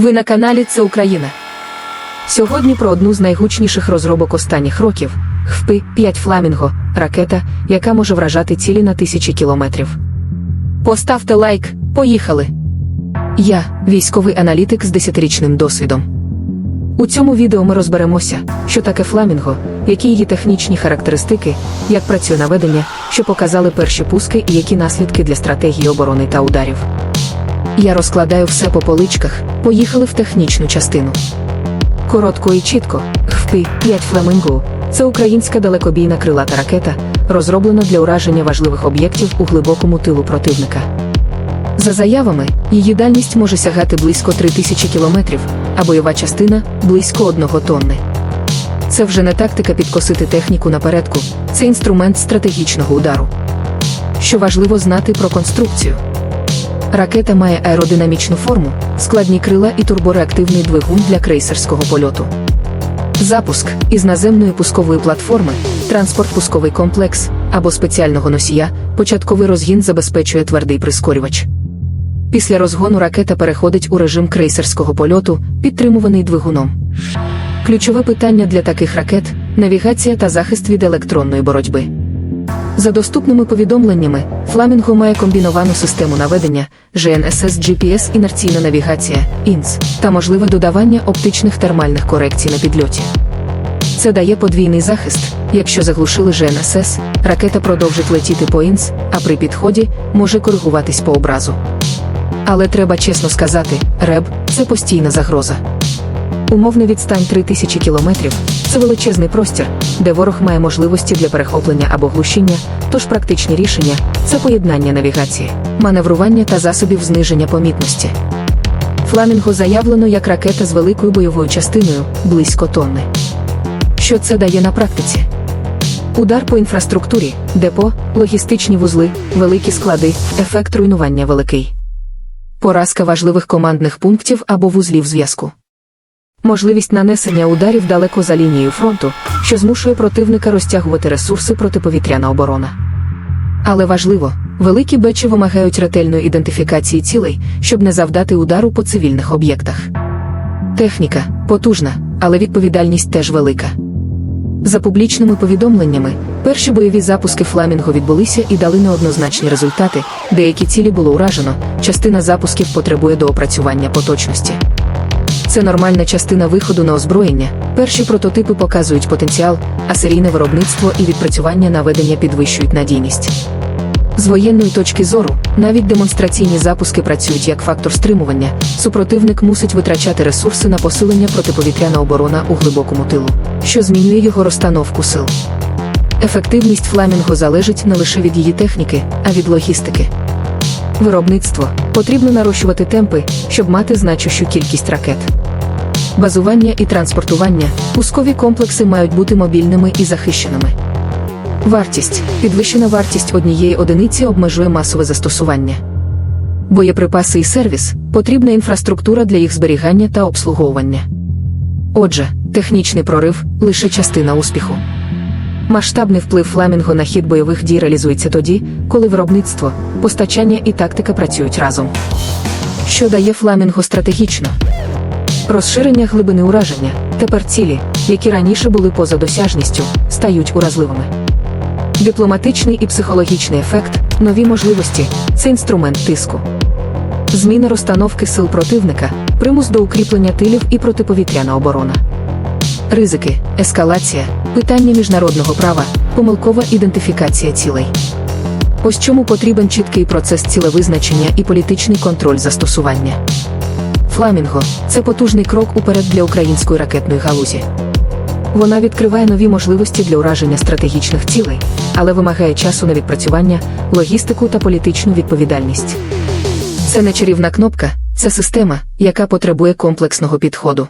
Ви на каналі Це Україна. Сьогодні про одну з найгучніших розробок останніх років хвпи 5 Фламінго, ракета, яка може вражати цілі на тисячі кілометрів. Поставте лайк, поїхали. Я військовий аналітик з 10-річним досвідом. У цьому відео ми розберемося, що таке фламінго, які її технічні характеристики, як працює наведення, що показали перші пуски і які наслідки для стратегії оборони та ударів. Я розкладаю все по поличках, поїхали в технічну частину. Коротко і чітко, хвпи 5 фламинго це українська далекобійна крилата ракета, розроблена для ураження важливих об'єктів у глибокому тилу противника. За заявами, її дальність може сягати близько 3000 кілометрів, а бойова частина близько 1 тонни. Це вже не тактика підкосити техніку напередку, це інструмент стратегічного удару. Що важливо знати про конструкцію. Ракета має аеродинамічну форму, складні крила і турбореактивний двигун для крейсерського польоту. Запуск із наземної пускової платформи, транспорт-пусковий комплекс або спеціального носія, початковий розгін забезпечує твердий прискорювач. Після розгону ракета переходить у режим крейсерського польоту, підтримуваний двигуном. Ключове питання для таких ракет навігація та захист від електронної боротьби. За доступними повідомленнями, Фламінго має комбіновану систему наведення, GNSS GPS інерційна навігація, INS, та можливе додавання оптичних термальних корекцій на підльоті. Це дає подвійний захист. Якщо заглушили GNSS, ракета продовжить летіти по INS, а при підході може коригуватись по образу. Але треба чесно сказати, РЕБ це постійна загроза. Умовна відстань 3000 кілометрів це величезний простір, де ворог має можливості для перехоплення або глушіння, тож практичні рішення це поєднання навігації, маневрування та засобів зниження помітності. Фламінго заявлено як ракета з великою бойовою частиною близько тонни. Що це дає на практиці? Удар по інфраструктурі, депо, логістичні вузли, великі склади, ефект руйнування великий. Поразка важливих командних пунктів або вузлів зв'язку. Можливість нанесення ударів далеко за лінією фронту, що змушує противника розтягувати ресурси протиповітряна оборона. Але важливо, великі бечі вимагають ретельної ідентифікації цілей, щоб не завдати удару по цивільних об'єктах. Техніка потужна, але відповідальність теж велика. За публічними повідомленнями, перші бойові запуски Фламінго відбулися і дали неоднозначні результати. Деякі цілі було уражено, частина запусків потребує доопрацювання по точності. Це нормальна частина виходу на озброєння. Перші прототипи показують потенціал, а серійне виробництво і відпрацювання наведення підвищують надійність. З воєнної точки зору, навіть демонстраційні запуски працюють як фактор стримування. Супротивник мусить витрачати ресурси на посилення протиповітряна оборона у глибокому тилу, що змінює його розстановку сил. Ефективність фламінго залежить не лише від її техніки, а від логістики. Виробництво потрібно нарощувати темпи, щоб мати значущу кількість ракет. Базування і транспортування пускові комплекси мають бути мобільними і захищеними. Вартість підвищена вартість однієї одиниці обмежує масове застосування. Боєприпаси і сервіс потрібна інфраструктура для їх зберігання та обслуговування. Отже, технічний прорив лише частина успіху. Масштабний вплив фламінго на хід бойових дій реалізується тоді, коли виробництво, постачання і тактика працюють разом. Що дає фламінго стратегічно? Розширення глибини ураження. Тепер цілі, які раніше були поза досяжністю, стають уразливими. Дипломатичний і психологічний ефект, нові можливості це інструмент тиску. Зміна розстановки сил противника, примус до укріплення тилів і протиповітряна оборона. Ризики, ескалація, питання міжнародного права, помилкова ідентифікація цілей. Ось чому потрібен чіткий процес цілевизначення і політичний контроль застосування. Фламінго це потужний крок уперед для української ракетної галузі. Вона відкриває нові можливості для ураження стратегічних цілей, але вимагає часу на відпрацювання, логістику та політичну відповідальність. Це не чарівна кнопка, це система, яка потребує комплексного підходу.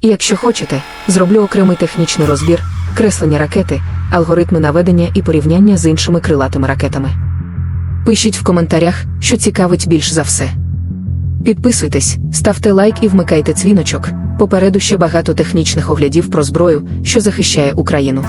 І якщо хочете, зроблю окремий технічний розбір, креслення ракети, алгоритми наведення і порівняння з іншими крилатими ракетами. Пишіть в коментарях, що цікавить більш за все. Підписуйтесь, ставте лайк і вмикайте дзвіночок. Попереду ще багато технічних оглядів про зброю, що захищає Україну.